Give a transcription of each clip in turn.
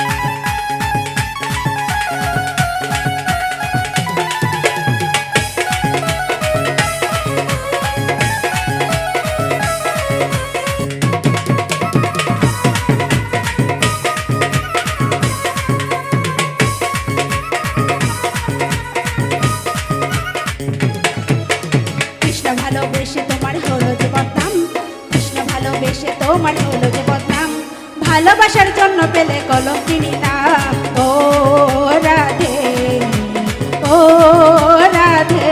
কৃষ্ণ ভালোবাসার জন্য পেলে কলম কিনি না ও রাধে ও রাধে।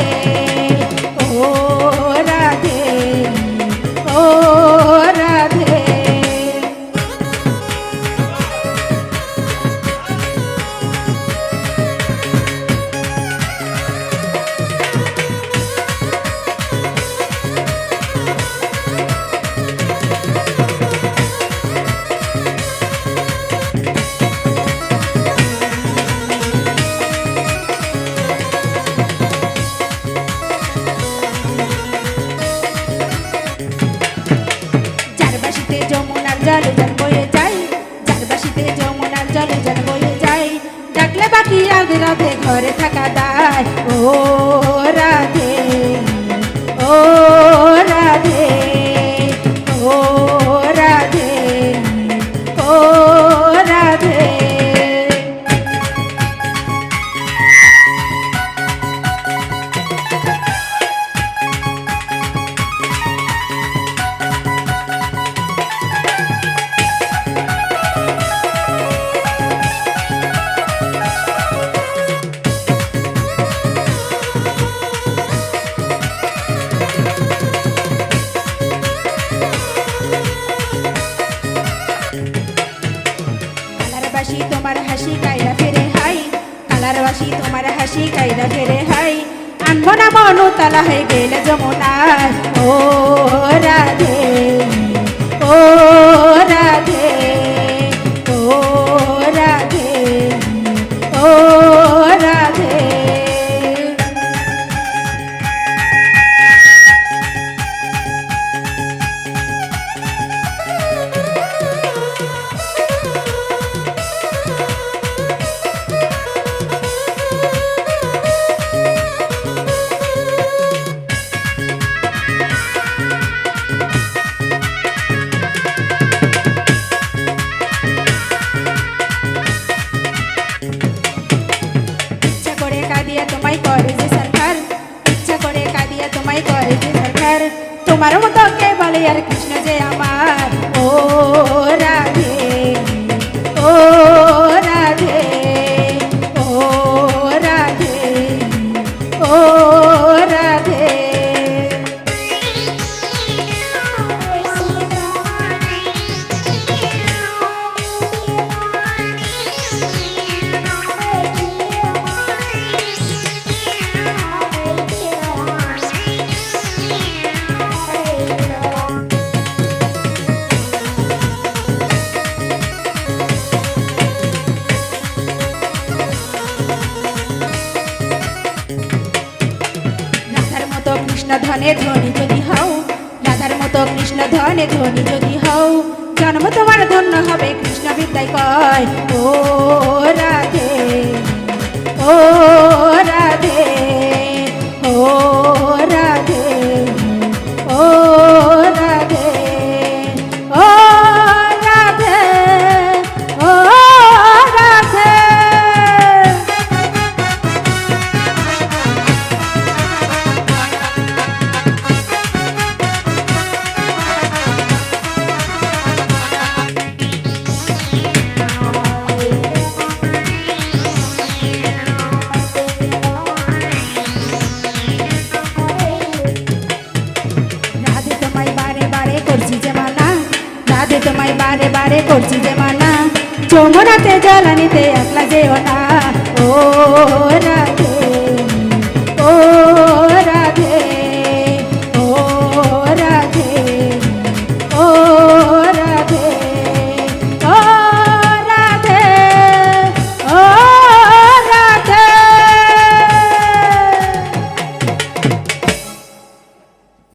ঘরে থাকা দায়। ও কালারবাসী তোমার হাসি কাইরা ফেরে হাই। কালারবাসী তোমার হাসি কাইরা ফেরে হাই। আনব না মনু তালা হয়ে গেলে যমুনায়। ও তোমায় করে যে সরকার। ইচ্ছা করে কাঁদিয়া তোমায় করে যে সরকার। তোমার মতো কে বলে আর কৃষ্ণ যে আমার? ও রাধে কৃষ্ণ ধনে ধনী যদি হও, রাধার মতো কৃষ্ণ ধনে ধনী যদি হও, জন্ম তোমার ধন্য হবে কৃষ্ণ বিদ্যায় কয়। ও রাধে ও রাধে। তোমায় বারে বারে করছি যে মানা। যমুনাতে জ্বালানিতে একলা যেও না। ও রাধে ও